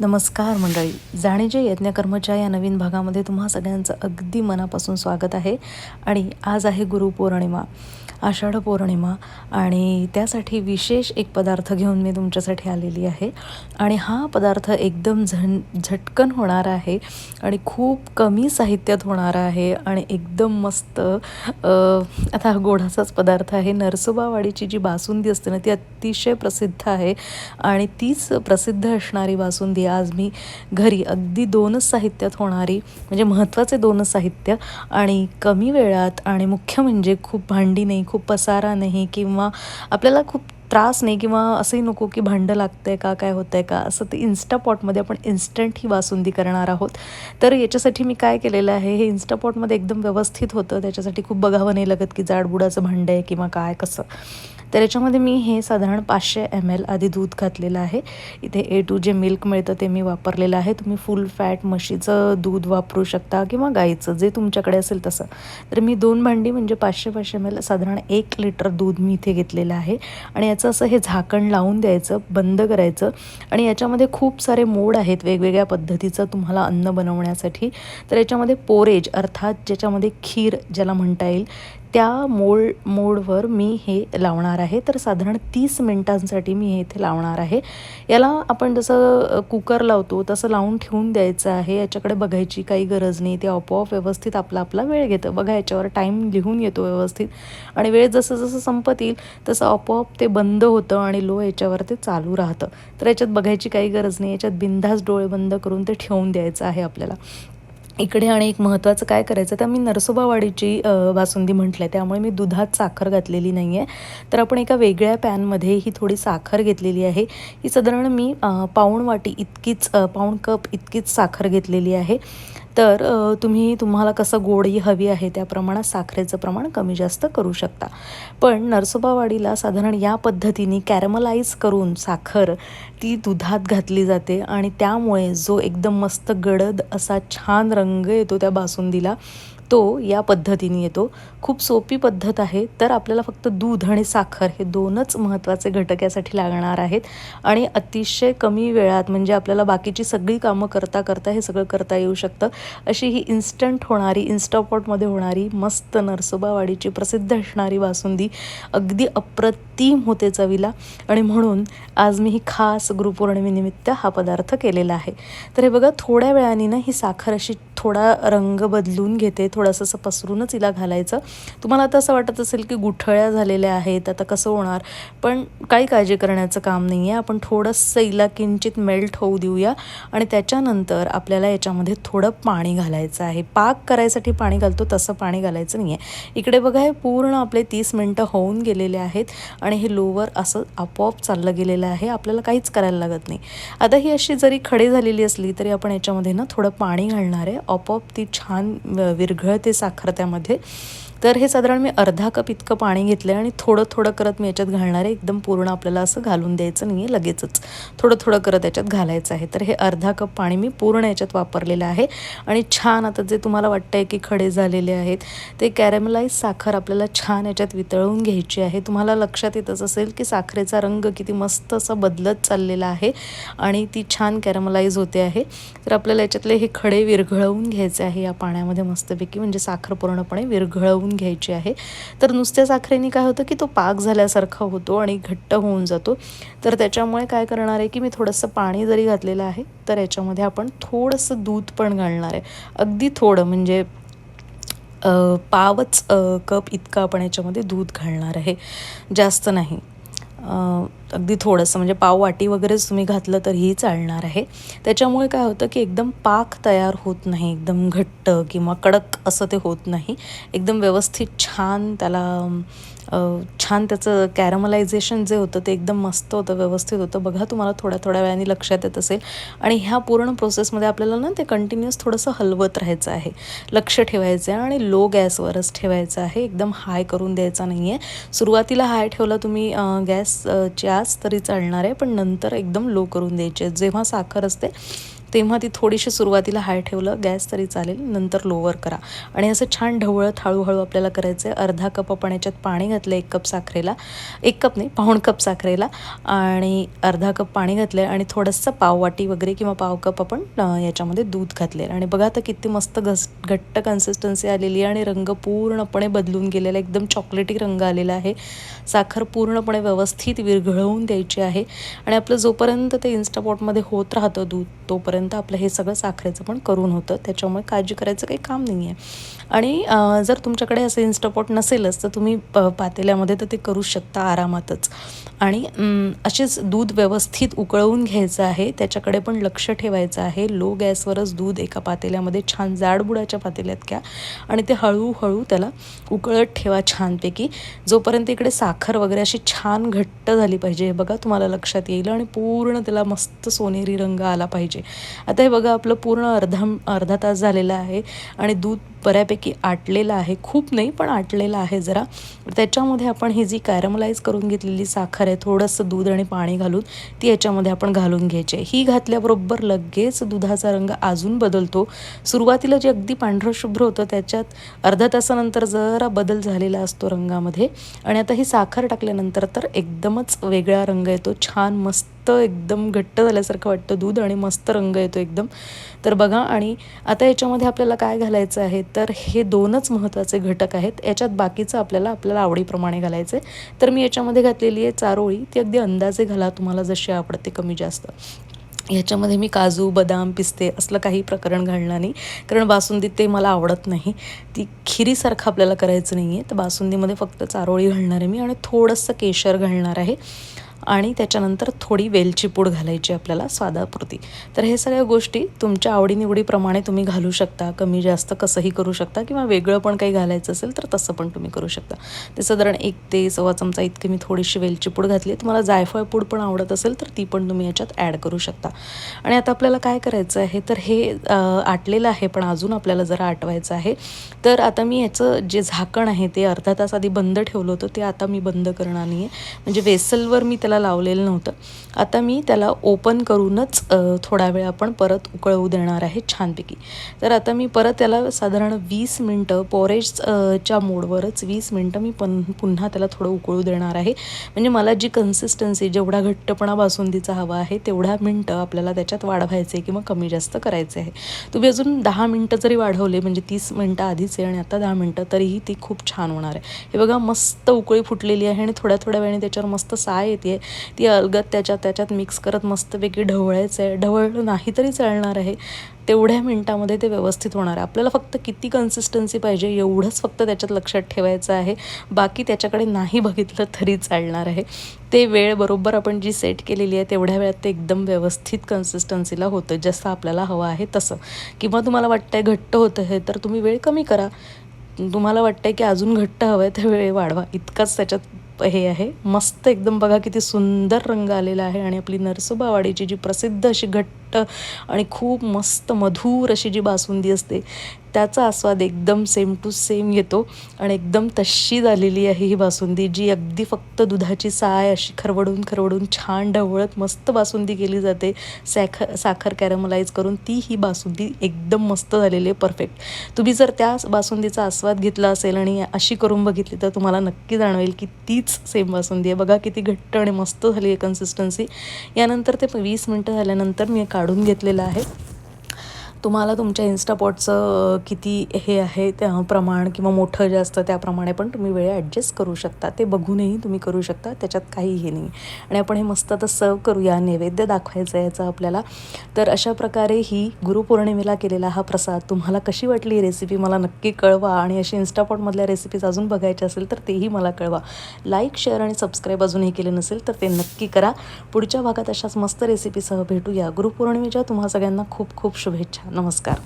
नमस्कार मंडळी. जाणेजे यज्ञकर्मच्या या नवीन भागामध्ये तुम्हा सगळ्यांचं अगदी मनापासून स्वागत आहे. आणि आज आहे गुरुपौर्णिमा आषाढ पौर्णिमा आणि त्यासाठी विशेष एक पदार्थ घेऊन मी तुमच्यासाठी आलेली आहे. आणि हा पदार्थ एकदम झण झटकन होणार आहे आणि खूप कमी साहित्यात होणार आहे आणि एकदम मस्त आता हा गोडाचाच पदार्थ आहे. नरसोबावाडीची जी बासुंदी असते ना ती अतिशय प्रसिद्ध आहे. आणि तीच प्रसिद्ध असणारी बासुंदी आज मी घरी अगदी दोनच साहित्यात होणारी म्हणजे महत्त्वाचे दोनच साहित्य आणि कमी वेळात आणि मुख्य म्हणजे खूप भांडी नाही खूप पसारा नाही किंवा आपल्याला खूप त्रास नाही किंवा असंही नको की भांडं लागतं आहे का काय होतं आहे का असं ते इन्स्टापॉटमध्ये आपण इन्स्टंट ही बासुंदी करणार आहोत. तर याच्यासाठी मी काय केलेलं आहे हे इन्स्टापॉटमध्ये एकदम व्यवस्थित होतं. त्याच्यासाठी खूप बघावं नाही लागत की जाडबुडाचं भांडं आहे किंवा काय कसं. तर याच्यामध्ये मी हे साधारण पाचशे एम एल आधी दूध घातलेलं आहे. इथे ए टू जे मिल्क मिळतं ते मी वापरलेलं आहे. तुम्ही फुल फॅट म्हशीचं दूध वापरू शकता किंवा गाईचं जे तुमच्याकडे असेल तसं. तर मी दोन भांडी म्हणजे पाचशे पाचशे एम एल साधारण एक लिटर दूध मी इथे घेतलेलं आहे. आणि पाण्याचं असं हे झाकण लावून द्यायचं बंद करायचं. आणि याच्यामध्ये खूप सारे मोड आहेत वेगवेगळ्या पद्धतीचं तुम्हाला अन्न बनवण्यासाठी. तर याच्यामध्ये पोरेज अर्थात ज्याच्यामध्ये खीर ज्याला म्हणता येईल त्या मोड मोडवर मी हे लावणार आहे. तर साधारण तीस मिनटांसाठी मी हे इथे लावणार आहे. याला आपण जसं कुकर लावतो तसं लावून ठेवून द्यायचं आहे. याच्याकडे बघायची काही गरज नाही. ते आपोआप व्यवस्थित आपला आपला वेळ घेतं. बघा याच्यावर टाईम लिहून येतो व्यवस्थित. आणि वेळ जसं जसं संपत येईल तसं आपोआप ते बंद होतं आणि लो याच्यावर ते चालू राहतं. तर याच्यात बघायची काही गरज नाही. याच्यात बिंदास डोळे बंद करून ते ठेवून द्यायचं आहे आपल्याला. इकडे आणि एक महत्त्वाचं काय करायचं तर मी नरसोबावाडीची बासुंदी म्हटलं आहे त्यामुळे मी दुधात साखर घातलेली नाही आहे तर आपण एका वेगळ्या पॅनमध्ये ही थोडी साखर घेतलेली आहे. ही साधारण मी पाऊण वाटी इतकीच पाऊण कप इतकीच साखर घेतलेली आहे. तर तुम्ही तुम्हाला कसं गोडी हवी आहे त्या प्रमाणात साखरेचं प्रमाण कमी जास्त करू शकता. पण नरसोबावाडीला साधारण या पद्धतीने कॅरमलाइज करून साखर ती दुधात घातली जाते आणि त्यामुळे जो एकदम मस्त गडद असा छान रंग येतो त्या बासुंदीला तो या पद्धतीने येतो. खूप सोपी पद्धत आहे तर आपल्याला फक्त दूध आणि साखर हे दोनच महत्त्वाचे घटक यासाठी लागणार आहेत. आणि अतिशय कमी वेळात म्हणजे आपल्याला बाकीची सगळी कामं करता करता हे सगळं करता येऊ शकतं. अशी ही इन्स्टंट होणारी इन्स्टापॉटमध्ये होणारी मस्त नरसोबावाडीची प्रसिद्ध असणारी बासुंदी अगदी अप्रतिम होते चवीला. आणि म्हणून आज मी ही खास गुरुपौर्णिमेनिमित्त हा पदार्थ केलेला आहे. तर हे बघा थोड्या वेळाने ना ही साखर अशी थोडा रंग बदलून घेते थोडंसं असं पसरूनच हिला घालायचं. तुम्हाला आता असं वाटत असेल की गुठळ्या झालेल्या आहेत आता कसं होणार? पण काही काळजी करण्याचं काम नाही आहे आपण थोडंसं हिला किंचित मेल्ट होऊ देऊया आणि त्याच्यानंतर आपल्याला याच्यामध्ये थोडं पाणी घालायचं आहे. पाक करायसाठी पाणी घालतो तसं पाणी घालायचं नाही आहे इकडे बघा हे पूर्ण आपले तीस मिनटं होऊन गेलेले आहेत आणि हे लोवर असं आपोआप चाललं गेलेलं आहे. आपल्याला काहीच करायला लागत नाही. आता ही अशी जरी खडे झालेली असली तरी आपण याच्यामध्ये ना थोडं पाणी घालणार आहे. आपोआप ती छान विरघळते साखर त्यामध्ये. तर हे साधारण मी अर्धा कप इतकं पाणी घेतलं आहे आणि थोडं थोडं करत मी याच्यात घालणार आहे. एकदम पूर्ण आपल्याला असं घालून द्यायचं नाही आहे लगेचच. थोडं थोडं करत याच्यात घालायचं आहे. तर हे अर्धा कप पाणी मी पूर्ण याच्यात वापरलेलं आहे. आणि छान आता जे तुम्हाला वाटतं आहे की खडे झालेले आहेत ते कॅरेमलाईज साखर आपल्याला छान याच्यात वितळवून घ्यायची आहे. तुम्हाला लक्षात येतच असेल की साखरेचा रंग किती मस्त असा बदलत चाललेला आहे आणि ती छान कॅरेमलाईज होते आहे. तर आपल्याला याच्यातले हे खडे विरघळवून घ्यायचे आहे या पाण्यामध्ये मस्तपैकी. म्हणजे साखर पूर्णपणे विरघळवून घ्यायची आहे. तर नुसत्या साखरेने काय होतं की तो पाक झाल्यासारखा होतो आणि घट्ट होऊन जातो. तर त्याच्यामुळे काय करणार आहे की मी थोडंसं पाणी जरी घातलेलं आहे तर याच्यामध्ये आपण थोडंसं दूध पण घालणार आहे. अगदी थोडं म्हणजे पावच कप इतकं आपण याच्यामध्ये दूध घालणार आहे. जास्त नाही. अगदी थोडंसं म्हणजे पाव वाटी वगैरेच तुम्ही घातलं तरीही चालणार आहे. त्याच्यामुळे काय होतं की एकदम पाक तयार होत नाही एकदम घट्ट किंवा कडक असं ते होत नाही. एकदम व्यवस्थित छान त्याला छान त्याचं कॅरमलायझेशन जे होतं ते एकदम मस्त होतं व्यवस्थित होतं. बघा तुम्हाला थोड्या थोड्या वेळाने लक्षात येत असेल. आणि ह्या पूर्ण प्रोसेसमध्ये आपल्याला ना ते कंटिन्युअस थोडंसं हलवत राहायचं आहे. लक्ष ठेवायचं आहे आणि लो गॅसवरच ठेवायचं आहे. एकदम हाय करून द्यायचा नाही आहे सुरुवातीला हाय ठेवला तुम्ही गॅसच्या तास तरी चालणार आहे पण नंतर एकदम लो करून द्यायचे जेव्हा साखर असते तेव्हा ती थोडीशी सुरुवातीला हाय ठेवलं गॅस तरी चालेल नंतर लोवर करा. आणि असं छान ढवळत हळूहळू आपल्याला करायचं आहे अर्धा कप आपण याच्यात पाणी घातलं एक कप साखरेला. एक कप नाही पाऊण कप साखरेला. आणि अर्धा कप पाणी घातलं आहे आणि थोडंसं पाववाटी वगैरे किंवा पाव कप आपण याच्यामध्ये दूध घातलेलं आणि बघा आता किती मस्त घस घट्ट कन्सिस्टन्सी आलेली आहे आणि रंग पूर्णपणे बदलून गेलेला एकदम चॉकलेटी रंग आलेला आहे. साखर पूर्णपणे व्यवस्थित विरघळवून द्यायची आहे. आणि आपलं जोपर्यंत ते इन्स्टापॉटमध्ये होत राहतं दूध तोपर्यंत आपलं हे सगळं साखरेचं पण करून होतं. त्याच्यामुळे काळजी करायचं काही काम नाही आहे आणि जर तुमच्याकडे असं इन्स्टापॉट नसेलच तर तुम्ही प पातेल्यामध्ये तर ते करू शकता आरामातच. आणि असेच दूध व्यवस्थित उकळवून घ्यायचं आहे त्याच्याकडे पण लक्ष ठेवायचं आहे. लो गॅसवरच दूध एका पातेल्यामध्ये छान जाडबुडाच्या पातेल्यात घ्या. आणि ते हळूहळू त्याला उकळत ठेवा छानपैकी. जोपर्यंत इकडे साखर वगैरे अशी छान घट्ट झाली पाहिजे हे बघा तुम्हाला लक्षात येईल आणि पूर्ण त्याला मस्त सोनेरी रंग आला पाहिजे. आता हे बघा आपलं पूर्ण अर्धा अर्धा तास झालेला आहे आणि दूध बऱ्यापैकी आटलेलं आहे. खूप नाही पण आटलेलं आहे जरा. त्याच्यामध्ये आपण ही जी कॅरमलाइज करून घेतलेली साखर आहे थोडंसं दूध आणि पाणी घालून ती याच्यामध्ये आपण घालून घ्यायची ही घातल्याबरोबर लगेच दुधाचा रंग अजून बदलतो. सुरुवातीला जे अगदी पांढरं शुभ्र होतं त्याच्यात अर्धा तासानंतर जरा बदल झालेला असतो रंगामध्ये. आणि आता ही साखर टाकल्यानंतर तर एकदमच वेगळा रंग येतो. छान मस्त एकदम घट्ट झाल्यासारखं वाटतं. दूध आणि मस्त रंग येतो एकदम. तर बघा आणि आता याच्यामध्ये आपल्याला काय घालायचं आहे? तर हे दोनच महत्त्वाचे घटक आहेत. याच्यात बाकीचं आपल्याला आपल्याला आवडीप्रमाणे घालायचं आहे तर मी याच्यामध्ये घातलेली आहे चारोळी. ती अगदी अंदाजे घाला तुम्हाला जशी आवडते कमी जास्त. ह्याच्यामध्ये मी काजू बदाम पिस्ते असलं काही प्रकरण घालणार नाही. कारण बासुंदीत ते मला आवडत नाही. ती खिरीसारखं आपल्याला करायचं नाही आहे तर बासुंदीमध्ये फक्त चारोळी घालणार आहे मी आणि थोडंसं केशर घालणार आहे. आणि त्याच्यानंतर थोडी वेलची पूड घालायची आपल्याला स्वादापुरती तर हे सगळ्या गोष्टी तुमच्या आवडीनिवडीप्रमाणे तुम्ही घालू शकता. कमी जास्त कसंही करू शकता किंवा वेगळं पण काही घालायचं असेल तर तसं पण तुम्ही करू शकता. ते साधारण एक ते सव्वा चमचा इतकी मी थोडीशी वेलची पूड घातली तुम्हाला जायफळ पूड पण आवडत असेल तर ती पण तुम्ही याच्यात ॲड करू शकता. आणि आता आपल्याला काय करायचं आहे? तर हे आटलेलं आहे पण अजून आपल्याला जरा आटवायचं आहे. तर आता मी याचं जे झाकण आहे ते अर्धा तास आधी बंद ठेवलं होतं. ते आता मी बंद करणार नाही आहे म्हणजे वेसलवर मी त्याला लावलेलं नव्हतं. आता मी त्याला ओपन करूनच थोडा वेळ आपण परत उकळवू देणार आहे छानपैकी. तर आता मी परत त्याला साधारण वीस मिनटं पॉरेजच्या मोडवरच वीस मिनटं मी पण पुन्हा त्याला थोडं उकळू देणार आहे. म्हणजे मला जी कन्सिस्टन्सी जेवढा घट्टपणा बासुंदीचा हवा आहे तेवढा मिनटं आपल्याला त्याच्यात वाढवायचे किंवा कमी जास्त करायचे आहे तुम्ही अजून दहा मिनटं जरी वाढवले म्हणजे तीस मिनटं आधीच आहे आणि आता दहा मिनटं तरीही ती खूप छान होणार आहे. हे बघा मस्त उकळी फुटलेली आहे आणि थोड्या थोड्या वेळाने त्याच्यावर मस्त साय येते ती अलगद त्याच्यात त्याच्यात मिक्स करत मस्तपैकी ढवळायचं आहे ढवळलं नाही तरी चालणार आहे. तेवढ्या मिनटामध्ये ते व्यवस्थित होणार आहे. आपल्याला फक्त किती कन्सिस्टन्सी पाहिजे एवढंच फक्त त्याच्यात लक्षात ठेवायचं आहे. बाकी त्याच्याकडे नाही बघितलं तरी चालणार आहे. ते वेळ बरोबर आपण जी सेट केलेली आहे तेवढ्या वेळात ते एकदम व्यवस्थित कन्सिस्टन्सीला होतं. जसं आपल्याला हवं आहे तसं. किंवा तुम्हाला वाटतंय घट्ट होतं हे तर तुम्ही वेळ कमी करा. तुम्हाला वाटतंय की अजून घट्ट हवं आहे तर वेळ वाढवा. इतकाच त्याच्यात हे आहे. मस्त एकदम बघा किती सुंदर रंग आलेला आहे आणि आपली नरसोबावाडीची जी प्रसिद्ध अशी घट्ट आणि खूप मस्त मधुर अशी जी बासुंदी असते त्याचा आस्वाद एकदम सेम टू सेम येतो आणि एकदम तशी झालेली आहे ही बासुंदी जी अगदी फक्त दुधाची साय अशी खरवडून खरवडून छान ढवळत मस्त बासुंदी केली जाते. सॅखर साखर कॅरमलाइज करून ती ही बासुंदी एकदम मस्त झालेली आहे परफेक्ट तुम्ही जर त्या बासुंदीचा आस्वाद घेतला असेल आणि अशी करून बघितली तर तुम्हाला नक्की जाणवेल की तीच सेम बासुंदी आहे. बघा किती घट्ट आणि मस्त झाली आहे कन्सिस्टन्सी यानंतर ते वीस मिनटं झाल्यानंतर मी काढून काढून घेतलेला आहे. तुम्हाला तुमच्या इन्स्टापॉटचं किती हे आहे त्या प्रमाण किंवा मोठं जास्त त्याप्रमाणे पण तुम्ही वेळ ॲडजस्ट करू शकता. ते बघूनही तुम्ही करू शकता त्याच्यात काही हे नाही. आणि आपण हे मस्त आता सर्व करूया नैवेद्य दाखवायचं आहे याचा आपल्याला. तर अशा प्रकारे ही गुरुपौर्णिमेला केलेला हा प्रसाद तुम्हाला कशी वाटली रेसिपी मला नक्की कळवा. आणि अशी इन्स्टापॉटमधल्या रेसिपीज अजून बघायच्या असेल तर तेही मला कळवा. लाईक शेअर आणि सबस्क्राईब अजूनही केले नसेल तर ते नक्की करा. पुढच्या भागात अशाच मस्त रेसिपीसह भेटूया. गुरुपौर्णिमेच्या तुम्हा सगळ्यांना खूप खूप शुभेच्छा. नमस्कार